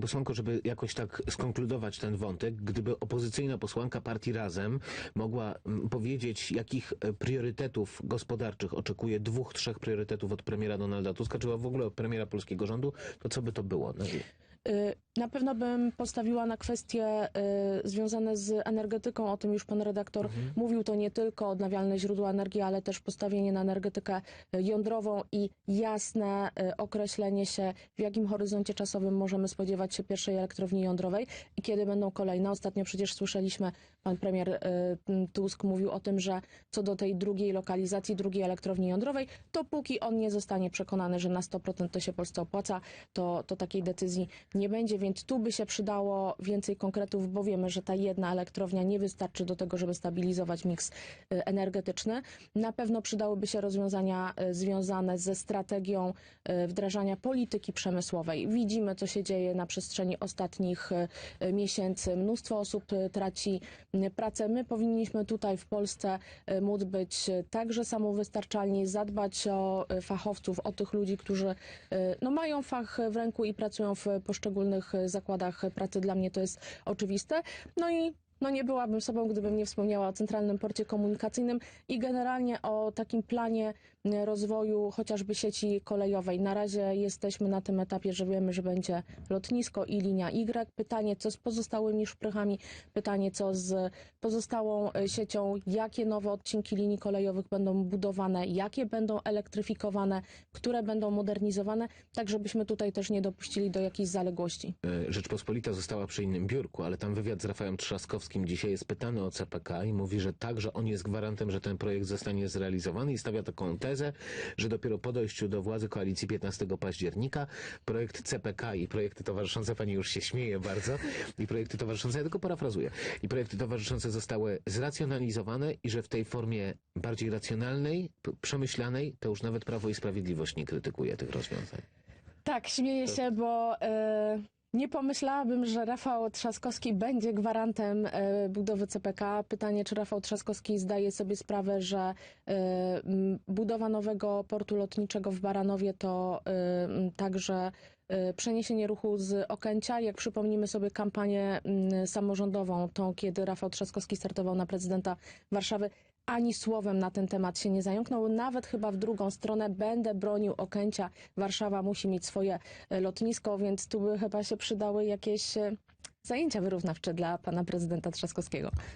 Posłanko, żeby jakoś tak skonkludować ten wątek, gdyby opozycyjna posłanka partii Razem mogła mm, powiedzieć, jakich e, priorytetów gospodarczych oczekuje, dwóch, trzech priorytetów od premiera Donalda Tuska, czy w ogóle od premiera polskiego rządu, to co by to było? No, Na pewno bym postawiła na kwestie y, związane z energetyką. O tym już pan redaktor mówił. To nie tylko odnawialne źródła energii, ale też postawienie na energetykę y, jądrową i jasne y, określenie się, w jakim horyzoncie czasowym możemy spodziewać się pierwszej elektrowni jądrowej i kiedy będą kolejne. Ostatnio przecież słyszeliśmy, pan premier y, Tusk mówił o tym, że co do tej drugiej lokalizacji, drugiej elektrowni jądrowej, to póki on nie zostanie przekonany, że na 100% to się Polsce opłaca, to, to takiej decyzji nie będzie, więc tu by się przydało więcej konkretów, bo wiemy, że ta jedna elektrownia nie wystarczy do tego, żeby stabilizować miks y, energetyczny. Na pewno przydałyby się rozwiązania y, związane ze strategią y, wdrażania polityki przemysłowej. Widzimy, co się dzieje na przestrzeni ostatnich miesięcy. Mnóstwo osób traci pracę. My powinniśmy tutaj w Polsce móc być także samowystarczalni, zadbać o fachowców, o tych ludzi, którzy no, mają fach w ręku i pracują w poszczególnych y, zakładach pracy. Dla mnie to jest oczywiste. No i no nie byłabym sobą, gdybym nie wspomniała o Centralnym Porcie Komunikacyjnym i generalnie o takim planie y, rozwoju chociażby sieci kolejowej. Na razie jesteśmy na tym etapie, że wiemy, że będzie lotnisko i linia Y. Pytanie, co z pozostałymi szprychami, pytanie, co z pozostałą y, siecią, jakie nowe odcinki linii kolejowych będą budowane, jakie będą elektryfikowane, które będą modernizowane, tak żebyśmy tutaj też nie dopuścili do jakichś zaległości. E, Rzeczpospolita została przy innym biurku, ale tam wywiad z Rafałem Trzaskowskim dzisiaj jest pytany o CPK i mówi, że tak, że on jest gwarantem, że ten projekt zostanie zrealizowany i stawia taką tezę, że dopiero po dojściu do władzy koalicji 15 października projekt CPK i projekty towarzyszące, pani już się śmieje bardzo, i projekty towarzyszące, ja tylko parafrazuję, i projekty towarzyszące zostały zracjonalizowane i że w tej formie bardziej racjonalnej, przemyślanej, to już nawet Prawo i Sprawiedliwość nie krytykuje tych rozwiązań. Tak, śmieję się, bo e, nie pomyślałabym, że Rafał Trzaskowski będzie gwarantem e, budowy CPK. Pytanie, czy Rafał Trzaskowski zdaje sobie sprawę, że e, budowa nowego portu lotniczego w Baranowie to e, także przeniesienie ruchu z Okęcia. Jak przypomnimy sobie kampanię samorządową, tą kiedy Rafał Trzaskowski startował na prezydenta Warszawy, ani słowem na ten temat się nie zająknął. Nawet chyba w drugą stronę będę bronił Okęcia. Warszawa musi mieć swoje e, lotnisko, więc tu by chyba się przydały jakieś e, zajęcia wyrównawcze dla pana prezydenta Trzaskowskiego.